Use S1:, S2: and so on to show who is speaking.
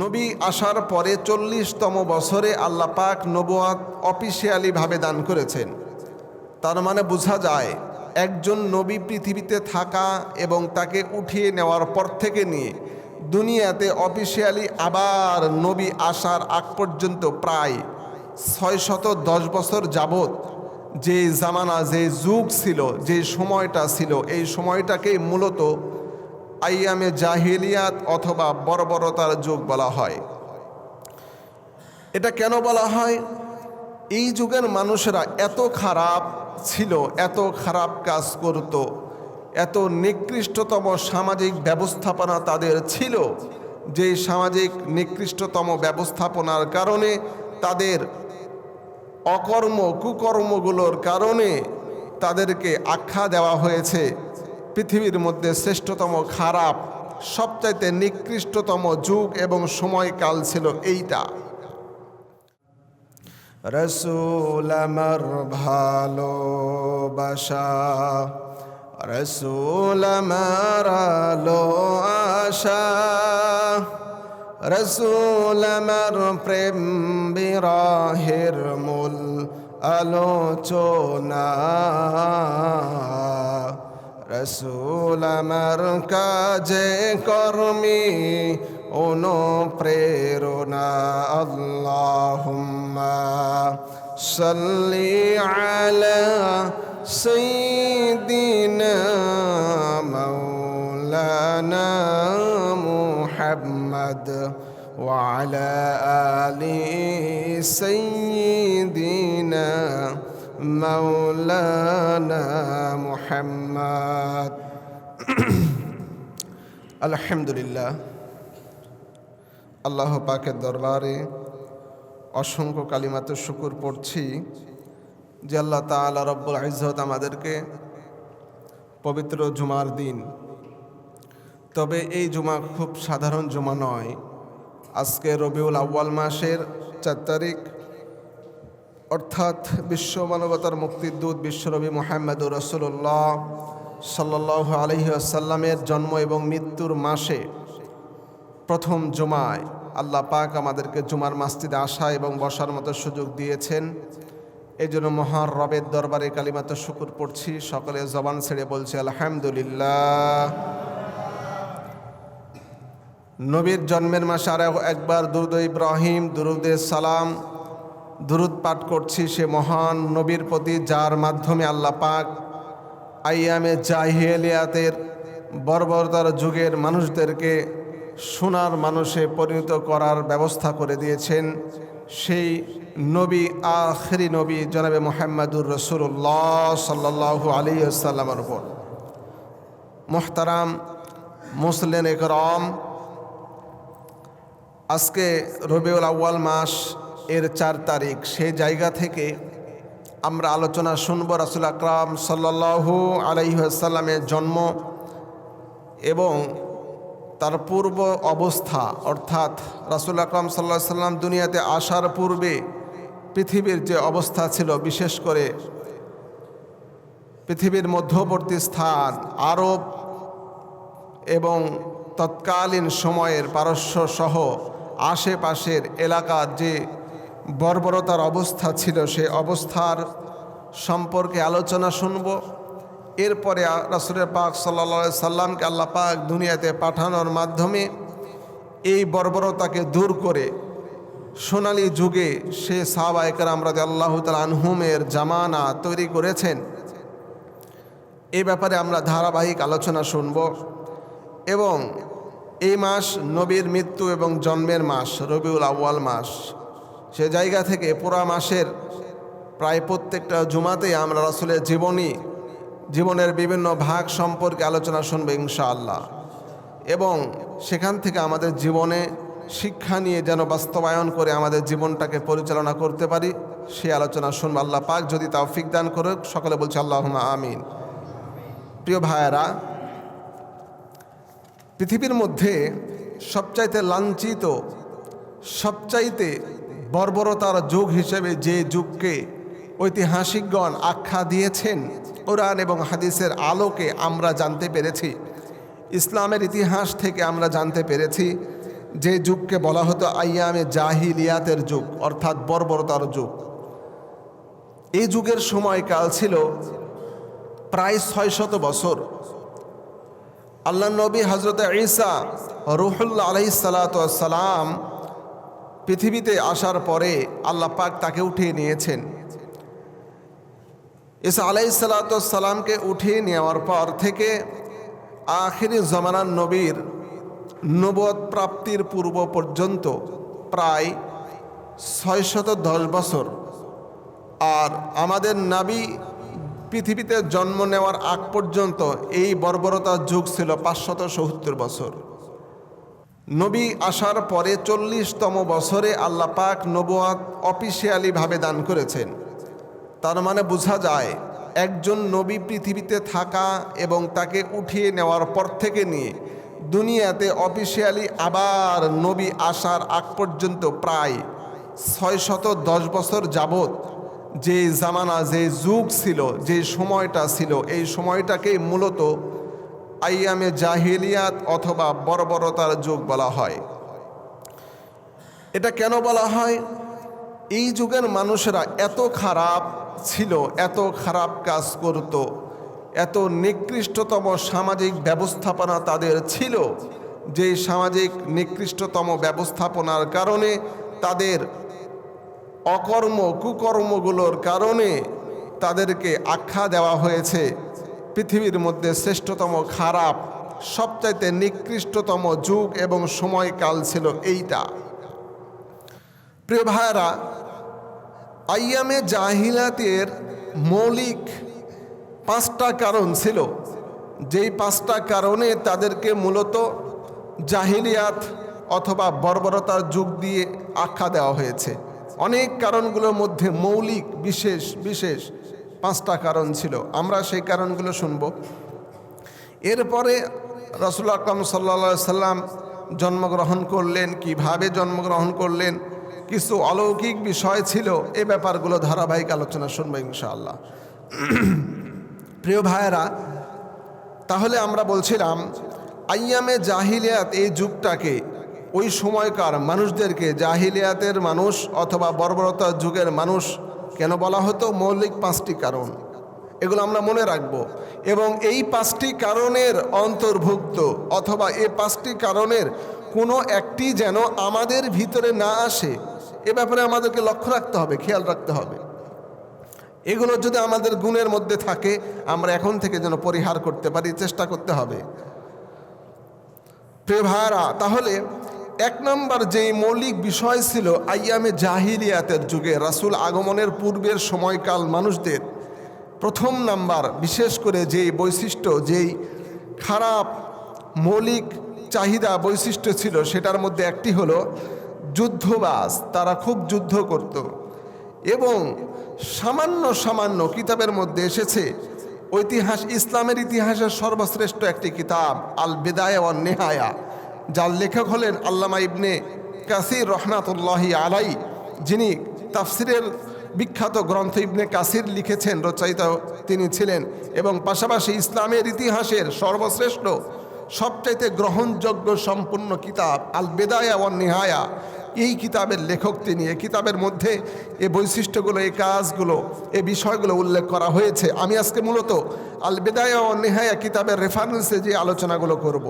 S1: নবী আসার পরে চল্লিশতম বছরে আল্লাহ পাক নবুয়াত অফিসিয়ালিভাবে দান করেছেন। তার মানে বোঝা যায়, একজন নবী পৃথিবীতে থাকা এবং তাকে উঠিয়ে নেওয়ার পর থেকে নিয়ে দুনিয়াতে অফিসিয়ালি আবার নবী আসার আগ পর্যন্ত প্রায় ছয় শত দশ বছর যাবত যে জামানা, যে যুগ ছিল, যে সময়টা ছিল, এই সময়টাকেই মূলত আইয়ামে জাহিলিয়াত অথবা বর্বরতার যুগ বলা হয়। এটা কেন বলা হয়? এই যুগের মানুষেরা এত খারাপ ছিল, এত খারাপ কাজ করত, এত নিকৃষ্টতম সামাজিক ব্যবস্থাপনা তাদের ছিল, যে সামাজিক নিকৃষ্টতম ব্যবস্থাপনার কারণে তাদের অকর্ম কুকর্মগুলোর কারণে তাদেরকে আখ্যা দেওয়া হয়েছে। পৃথিবীর মধ্যে শ্রেষ্ঠতম খারাপ, সবচাইতে নিকৃষ্টতম যুগ এবং সময়কাল ছিল এইটা। রসুল আমার ভালোবাসা রসুল আমার আলো আশা, রসুল আমার প্রেম বিরাহের মূল আলোচনা। রসুল আমার কাজে কর্মী অনুপ্রেরণা আল্লাহুম্মা সাল্লি আলা সাইয়্যিদিনা মাওলানা মুহাম্মদ وعلى آل سيدنا مولانا محمد الحمد لله আল্লাহ পাকের দরবারে অসংখ্য কালিমাতে শুকুর পড়ছি যে আল্লাহ তালা রব্বুল ইজত আমাদেরকে পবিত্র জুমার দিন তবে এই জুমা খুব সাধারণ জুমা নয় আজকে রবিউল আউ্য়াল মাসের চার তারিখ অর্থাৎ বিশ্ব মানবতার মুক্তির দূত বিশ্বরবি মোহাম্মদুর রসুল্লাহ সাল্লাহ আলহি আসাল্লামের জন্ম এবং মৃত্যুর মাসে প্রথম জুমায় আল্লাহ পাক আমাদেরকে জুমার মাস্তিদে আসা এবং বসার মতো সুযোগ দিয়েছেন। এই জন্য মহান রবের দরবারে কালিমাত শুকুর পড়ছি। সকলে জবান ছেড়ে বলছি, আলহামদুলিল্লাহ। নবীর জন্মের মাসে আর একবার দুরুদ ইব্রাহিম, দুরুদে সালাম দুরুদ পাঠ করছি সে মহান নবীর প্রতি, যার মাধ্যমে আল্লাহ পাক আইয়ামে জাহিলিয়াতের বর্বরতার যুগের মানুষদেরকে সোনার মানুষে পরিণত করার ব্যবস্থা করে দিয়েছেন সেই নবী, আখরি নবী জনাবে মোহাম্মদুর রসুল্লাহ সাল্লাহ আলী আসাল্লামের উপর। মোহতারাম মুসলেন একরম, আজকে রবিউল আউ্য়াল মাস এর চার তারিখ। সে জায়গা থেকে আমরা আলোচনা শুনব রাসুল আকরাম সাল্লাহু আলাইসাল্লামের জন্ম এবং তার পূর্ব অবস্থা। অর্থাৎ রাসুল আকরাম সাল্লাহ সাল্লাম দুনিয়াতে আসার পূর্বে পৃথিবীর যে অবস্থা ছিল, বিশেষ করে পৃথিবীর মধ্যবর্তী স্থান আরব এবং তৎকালীন সময়ের পারস্য সহ আশেপাশের এলাকার যে বর্বরতার অবস্থা ছিল, সে অবস্থার সম্পর্কে আলোচনা শুনব। এরপরে রাসুলের পাক সাল্লা সাল্লামকে আল্লাহ পাক দুনিয়াতে পাঠানোর মাধ্যমে এই বর্বরতাকে দূর করে সোনালী যুগে সে সাহবা একরাম রাজ আল্লাহ তাল আনহুমের জামানা তৈরি করেছেন। এ ব্যাপারে আমরা ধারাবাহিক আলোচনা শুনব এবং এই মাস নবীর মৃত্যু এবং জন্মের মাস, রবিউল আউ্য়াল মাস। সে জায়গা থেকে পুরা মাসের প্রায় প্রত্যেকটা জুমাতেই আমরা রাসুলের জীবনী, জীবনের বিভিন্ন ভাগ সম্পর্কে আলোচনা শুনব ইনশাআল্লাহ। এবং সেখান থেকে আমাদের জীবনে শিক্ষা নিয়ে যেন বাস্তবায়ন করে আমাদের জীবনটাকে পরিচালনা করতে পারি, সে আলোচনা শুনব। আল্লাহ পাক যদি তাও দান করুক, সকলে বলছে আল্লাহ আমিন। প্রিয় ভাইয়েরা, পৃথিবীর মধ্যে সবচাইতে লাঞ্ছিত, সবচাইতে বর্বরতার যুগ হিসেবে যে যুগকে ঐতিহাসিকগণ আখ্যা দিয়েছেন, কোরআন এবং হাদিসের আলোকে আমরা জানতে পেরেছি। ইসলামের ইতিহাস থেকে আমরা জানতে পেরেছি যে যুগকে বলা হতো আইয়ামে জাহিলিয়াতের যুগ, অর্থাৎ বর্বরতার যুগ। এই যুগের সময়কাল ছিল প্রায় ছয় শত বছর। আল্লাহ নবী হজরত ঈসা রুহুল্লা আলহি সালাম পৃথিবীতে আসার পরে আল্লাহ পাক তাকে উঠিয়ে নিয়েছেন। ঈসা আলাই সালাতামকে উঠিয়ে নেওয়ার পর থেকে আখিরি জমানার নবীর নবদ প্রাপ্তির পূর্ব পর্যন্ত প্রায় ছয়শত দশ বছর। আর আমাদের নাবি পৃথিবীতে জন্ম নেওয়ার আগ পর্যন্ত এই বর্বরতার যুগ ছিল পাঁচশত সত্তর বছর। নবী আসার পরে চল্লিশতম বছরে আল্লাহ পাক নবুয়াত অফিসিয়ালিভাবে দান করেছেন। তার মানে বোঝা যায়, একজন নবী পৃথিবীতে থাকা এবং তাকে উঠিয়ে নেওয়ার পর থেকে নিয়ে দুনিয়াতে অফিসিয়ালি আবার নবী আসার আগ পর্যন্ত প্রায় ছয় শত দশ বছর যাবত যে জামানা, যে যুগ ছিল, যে সময়টা ছিল, এই সময়টাকেই মূলত আইয়ামে জাহিলিয়াত অথবা বর্বরতার যুগ বলা হয়। এটা কেন বলা হয়? এই যুগের মানুষেরা এত খারাপ ছিল, এত খারাপ কাজ করত, এত নিকৃষ্টতম সামাজিক ব্যবস্থাপনা তাদের ছিল, যে সামাজিক নিকৃষ্টতম ব্যবস্থাপনার কারণে তাদের অকর্ম কুকর্মগুলোর কারণে তাদেরকে আখ্যা দেওয়া হয়েছে। পৃথিবীর মধ্যে শ্রেষ্ঠতম খারাপ, সবচাইতে নিকৃষ্টতম যুগ এবং সময়কাল ছিল এইটা। প্রিয় আইয়ামে জাহিলাতের মৌলিক পাঁচটা কারণ ছিল। যেই পাঁচটা কারণে তাদেরকে মূলত জাহিলিয়াত অথবা বর্বরতার যুগ দিয়ে আখ্যা দেওয়া হয়েছে। অনেক কারণগুলোর মধ্যে মৌলিক, বিশেষ বিশেষ পাঁচটা কারণ ছিল। আমরা সেই কারণগুলো শুনব। এরপরে রসুল আকরম সাল্লা সাল্লাম জন্মগ্রহণ করলেন, কীভাবে জন্মগ্রহণ করলেন, কিছু অলৌকিক বিষয় ছিল, এ ব্যাপারগুলো ধারাবাহিক আলোচনা শুনব ইনশাআল্লাহ। প্রিয় ভাইয়েরা, তাহলে আমরা বলছিলাম, আইয়ামে জাহিলিয়াত এই যুগটাকে, ওই সময়কার মানুষদেরকে, জাহিলিয়াতের মানুষ অথবা বর্বরতার যুগের মানুষ কেন বলা হতো? মৌলিক পাঁচটি কারণ। এগুলো আমরা মনে রাখব। এবং এই পাঁচটি কারণের অন্তর্ভুক্ত অথবা এই পাঁচটি কারণের কোনো একটি যেন আমাদের ভিতরে না আসে, এ ব্যাপারে আমাদেরকে লক্ষ্য রাখতে হবে, খেয়াল রাখতে হবে। এগুলো যদি আমাদের গুণের মধ্যে থাকে, আমরা এখন থেকে যেন পরিহার করতে পারি, চেষ্টা করতে হবে। প্রিয় ভাইরা তাহলে এক নম্বর যেই মৌলিক বিষয় ছিল আইয়ামে জাহিলিয়াতের যুগে রাসুল আগমনের পূর্বের সময়কাল মানুষদের, প্রথম নাম্বার, বিশেষ করে যেই বৈশিষ্ট্য, যেই খারাপ মৌলিক চাহিদা বৈশিষ্ট্য ছিল সেটার মধ্যে একটি হলো যুদ্ধবাজ, তারা খুব যুদ্ধ করত। এবং সামান্য সামান্য কিতাবের মধ্যে এসেছে, ঐতিহাস, ইসলামের ইতিহাসের সর্বশ্রেষ্ঠ একটি কিতাব আল বেদায় নেহায়া যার লেখক হলেন আল্লামা ইবনে কাসির রহমাতুল্লাহি আলাই, যিনি তাফসিরের বিখ্যাত গ্রন্থ ইবনে কাসির লিখেছেন, রচয়িতা তিনি ছিলেন। এবং পাশাপাশি ইসলামের ইতিহাসের সর্বশ্রেষ্ঠ, সবচাইতে গ্রহণযোগ্য সম্পূর্ণ কিতাব আল বেদায়া ও নেহায়া, এই কিতাবের লেখক তিনি। এই কিতাবের মধ্যে এ বৈশিষ্ট্যগুলো এই কাজগুলো, এ বিষয়গুলো উল্লেখ করা হয়েছে। আমি আজকে মূলত আল বেদায়া ও নেহায়া কিতাবের রেফারেন্সে যে আলোচনাগুলো করব।